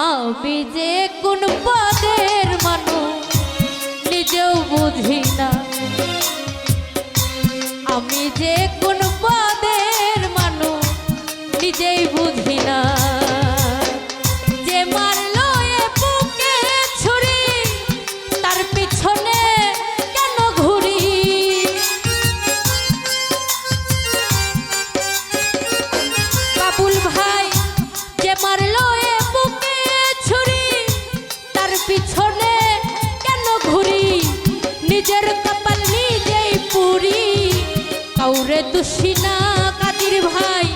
আমি যে কোন পদের মানুষ নিজেও বুঝি না। আমি যে কোন দুষি না ভাই,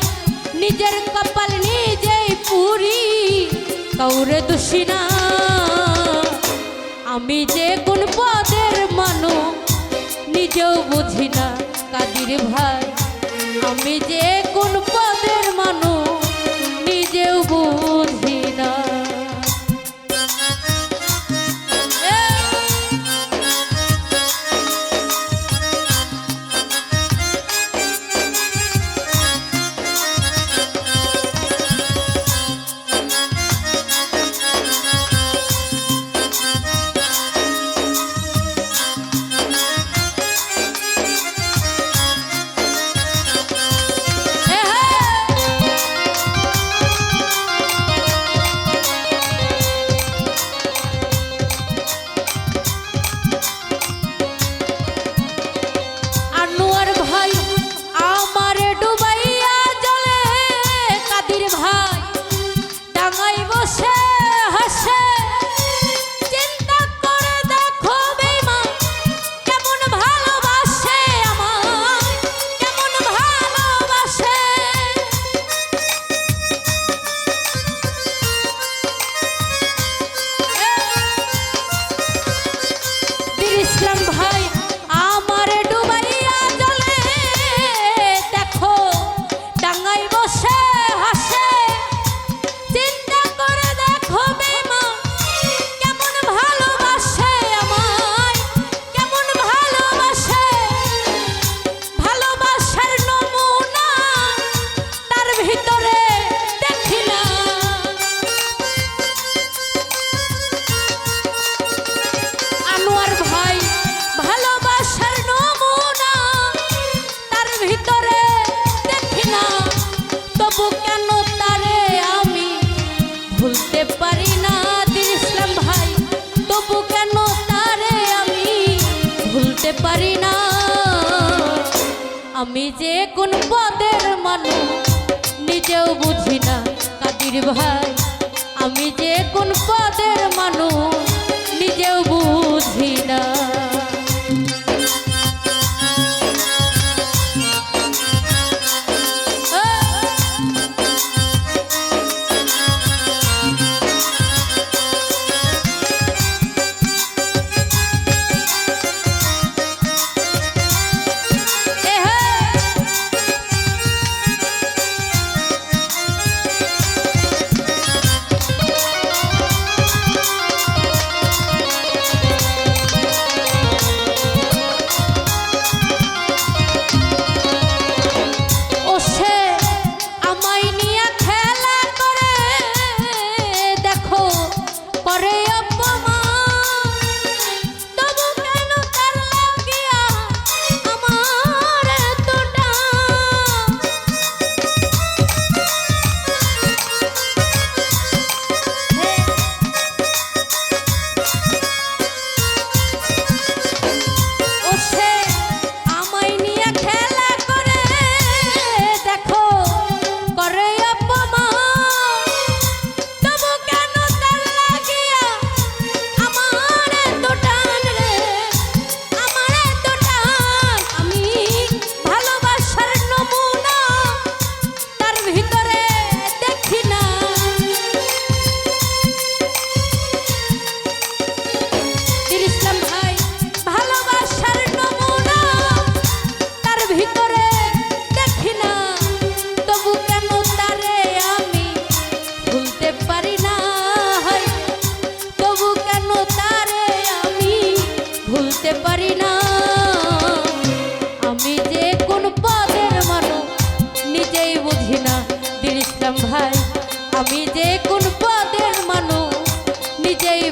নিজের কপাল নিজেই পুরি। কাউরে দুষি আমি যে কোন পদের মানুষ, নিজেও বুঝি না কাদির ভাই। আমি যে কোন পদের মানুষ, নিজেও বুঝি না আমি যে কোন পদের মানুষ, নিজেও বুঝি না কাদির ভাই। আমি যে কোন পদের মানুষ, নিজেও বুঝি না। जय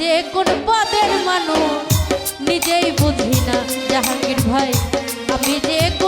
যে কোন পদের মানুষ নিজেই বুঝি না জাহাঙ্গীর ভাই। আমি যে কোন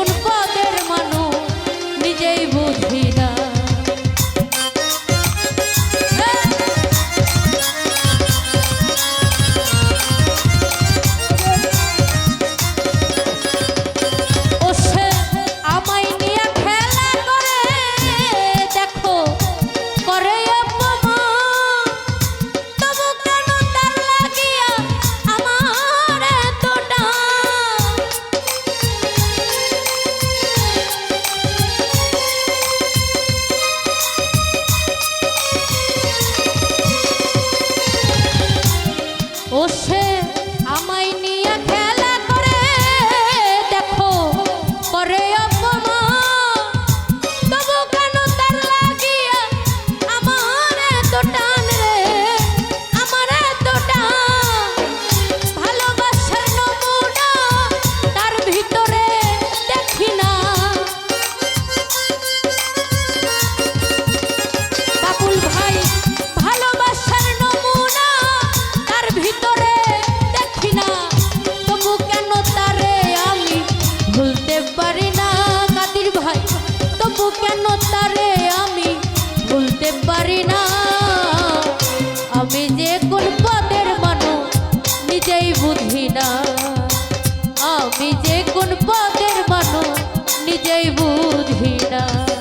কেন তারে